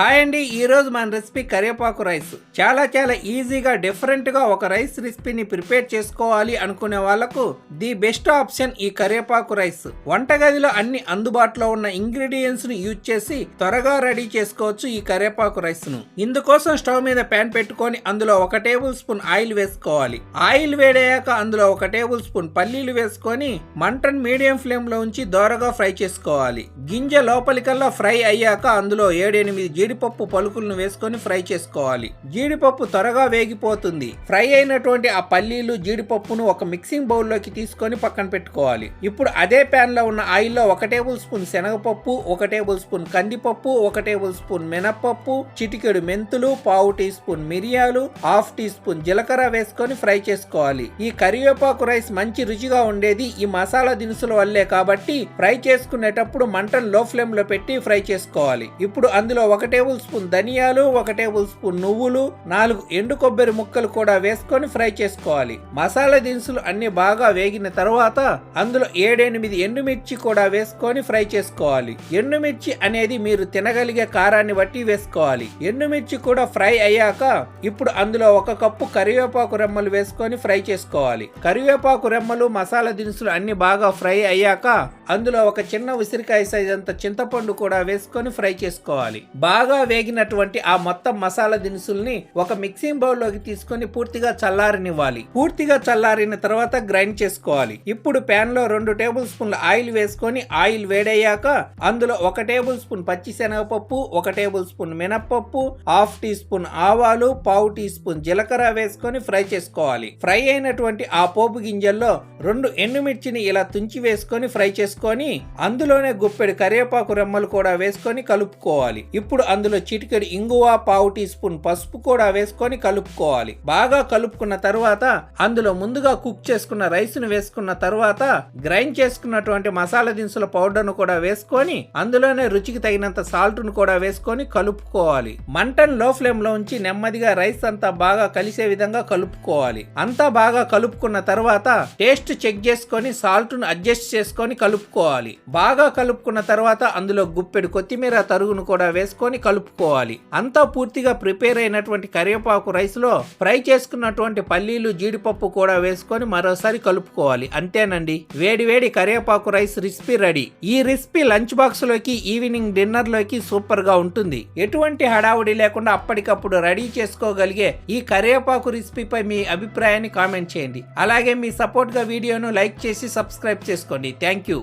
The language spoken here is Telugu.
హాయ్ అండి ఈ రోజు మన రెసిపీ కరివేపాకు రైస్. చాలా చాలా ఈజీగా డిఫరెంట్గా ఒక రైస్ రెసిపీని ప్రిపేర్ చేసుకోవాలి అనుకునే వాళ్ళకు ది బెస్ట్ ఆప్షన్ ఈ కరివేపాకు రైస్. వంటగదిలో అన్ని అందుబాటులో ఉన్న ఇంగ్రీడియంట్స్ని యూజ్ చేసి త్వరగా రెడీ చేసుకోవచ్చు ఈ కరివేపాకు రైస్ను. ఇందుకోసం స్టవ్ మీద ప్యాన్ పెట్టుకొని అందులో ఒక టేబుల్ స్పూన్ ఆయిల్ వేసుకోవాలి. ఆయిల్ వేడయ్యాక అందులో ఒక టేబుల్ స్పూన్ పల్లీలు వేసుకొని మంటను మీడియం ఫ్లేమ్లో ఉంచి దోరగా ఫ్రై చేసుకోవాలి. గింజ లోపలికల్లా ఫ్రై అయ్యాక అందులో ఏడెనిమిది జీడిపప్పు పలుకులను వేసుకొని ఫ్రై చేసుకోవాలి. జీడిపప్పు త్వరగా వేగిపోతుంది. ఫ్రై అయినటువంటి ఆ పల్లీలు జీడిపప్పును ఒక మిక్సింగ్ బౌల్లోకి తీసుకొని పక్కన పెట్టుకోవాలి. ఇప్పుడు అదే ప్యాన్లో ఉన్న ఆయిల్లో ఒక టేబుల్ స్పూన్ శనగపప్పు ఒక టేబుల్ స్పూన్ కందిపప్పు ఒక టేబుల్ స్పూన్ మినప్పప్పు చిటికెడు మెంతులు పావు టీ స్పూన్ మిరియాలు హాఫ్ టీ స్పూన్ జీలకర్ర వేసుకొని ఫ్రై చేసుకోవాలి. ఈ కరివేపాకు రైస్ మంచి రుచిగా ఉండేది. ఈ మసాలా దినుసుల వల్లే కాబట్టి ఫ్రై చేసుకునేటప్పుడు మంటను లో ఫ్లేమ్లో పెట్టి ఫ్రై చేసుకోవాలి. ఇప్పుడు అందులో ఒక టేబుల్ స్పూన్ ధనియాలు ఒక టేబుల్ స్పూన్ నువ్వులు నాలుగు ఎండు కొబ్బరి ముక్కలు కూడా వేసుకొని ఫ్రై చేసుకోవాలి. మసాలా దినుసులు అన్ని బాగా వేగిన తర్వాత అందులో ఏడెనిమిది ఎండుమిర్చి కూడా వేసుకొని ఫ్రై చేసుకోవాలి. ఎండుమిర్చి అనేది మీరు తినగలిగే కారాన్ని బట్టి వేసుకోవాలి. ఎండుమిర్చి కూడా ఫ్రై అయ్యాక ఇప్పుడు అందులో ఒక కప్పు కరివేపాకు రెమ్మలు వేసుకొని ఫ్రై చేసుకోవాలి. కరివేపాకు రెమ్మలు మసాలా దినుసులు అన్ని బాగా ఫ్రై అయ్యాక అందులో ఒక చిన్న ఉసిరికాయ సైజ్ అంత చింతపండు కూడా వేసుకొని ఫ్రై చేసుకోవాలి. బాగా వేగినటువంటి ఆ మొత్తం మసాలా దినుసుల్ని ఒక మిక్సింగ్ బౌల్లోకి తీసుకొని పూర్తిగా చల్లారనివ్వాలి. పూర్తిగా చల్లారిన తర్వాత గ్రైండ్ చేసుకోవాలి. ఇప్పుడు ప్యాన్లో రెండు టేబుల్ స్పూన్ల ఆయిల్ వేసుకొని ఆయిల్ వేడయ్యాక అందులో ఒక టేబుల్ స్పూన్ పచ్చి శనగపప్పు ఒక టేబుల్ స్పూన్ మినప్పప్పు హాఫ్ టీ స్పూన్ ఆవాలు పావు టీ స్పూన్ జీలకర్ర వేసుకొని ఫ్రై చేసుకోవాలి. ఫ్రై అయినటువంటి ఆ పోపు గింజల్లో రెండు ఎండుమిర్చిని ఇలా తుంచి వేసుకొని ఫ్రై తీసుకొని అందులోనే గుప్పెడు కరివేపాకు రెమ్మలు కూడా వేసుకొని కలుపుకోవాలి. ఇప్పుడు అందులో చిటికెడు ఇంగువ పావు టీ స్పూన్ పసుపు కూడా వేసుకొని కలుపుకోవాలి. బాగా కలుపుకున్న తర్వాత అందులో ముందుగా కుక్ చేసుకున్న రైస్ను వేసుకున్న తర్వాత గ్రైండ్ చేసుకున్నటువంటి మసాలా దినుసుల పౌడర్ను కూడా వేసుకొని అందులోనే రుచికి తగినంత సాల్ట్ను కూడా వేసుకొని కలుపుకోవాలి. మంటను లో ఫ్లేమ్లో ఉంచి నెమ్మదిగా రైస్ అంతా బాగా కలిసే విధంగా కలుపుకోవాలి. అంతా బాగా కలుపుకున్న తర్వాత టేస్ట్ చెక్ చేసుకొని సాల్ట్ను అడ్జస్ట్ చేసుకొని కలుపుకోవాలి. బాగా కలుపుకున్న తర్వాత అందులో గుప్పెడు కొత్తిమీర తరుగును కూడా వేసుకొని కలుపుకోవాలి. అంతా పూర్తిగా ప్రిపేర్ అయినటువంటి కరివేపాకు రైస్లో ఫ్రై చేసుకున్నటువంటి పల్లీలు జీడిపప్పు కూడా వేసుకొని మరోసారి కలుపుకోవాలి. అంతేనండి. వేడి వేడి కరివేపాకు రైస్ రెసిపీ రెడీ. ఈ రెసిపీ లంచ్ బాక్స్లోకి ఈవినింగ్ డిన్నర్లోకి సూపర్గా ఉంటుంది. ఎటువంటి హడావుడి లేకుండా అప్పటికప్పుడు రెడీ చేసుకోగలిగే ఈ కరివేపాకు రెసిపీపై మీ అభిప్రాయాన్ని కామెంట్ చేయండి. అలాగే మీ సపోర్ట్గా వీడియోను లైక్ చేసి సబ్స్క్రైబ్ చేసుకోండి. Thank you.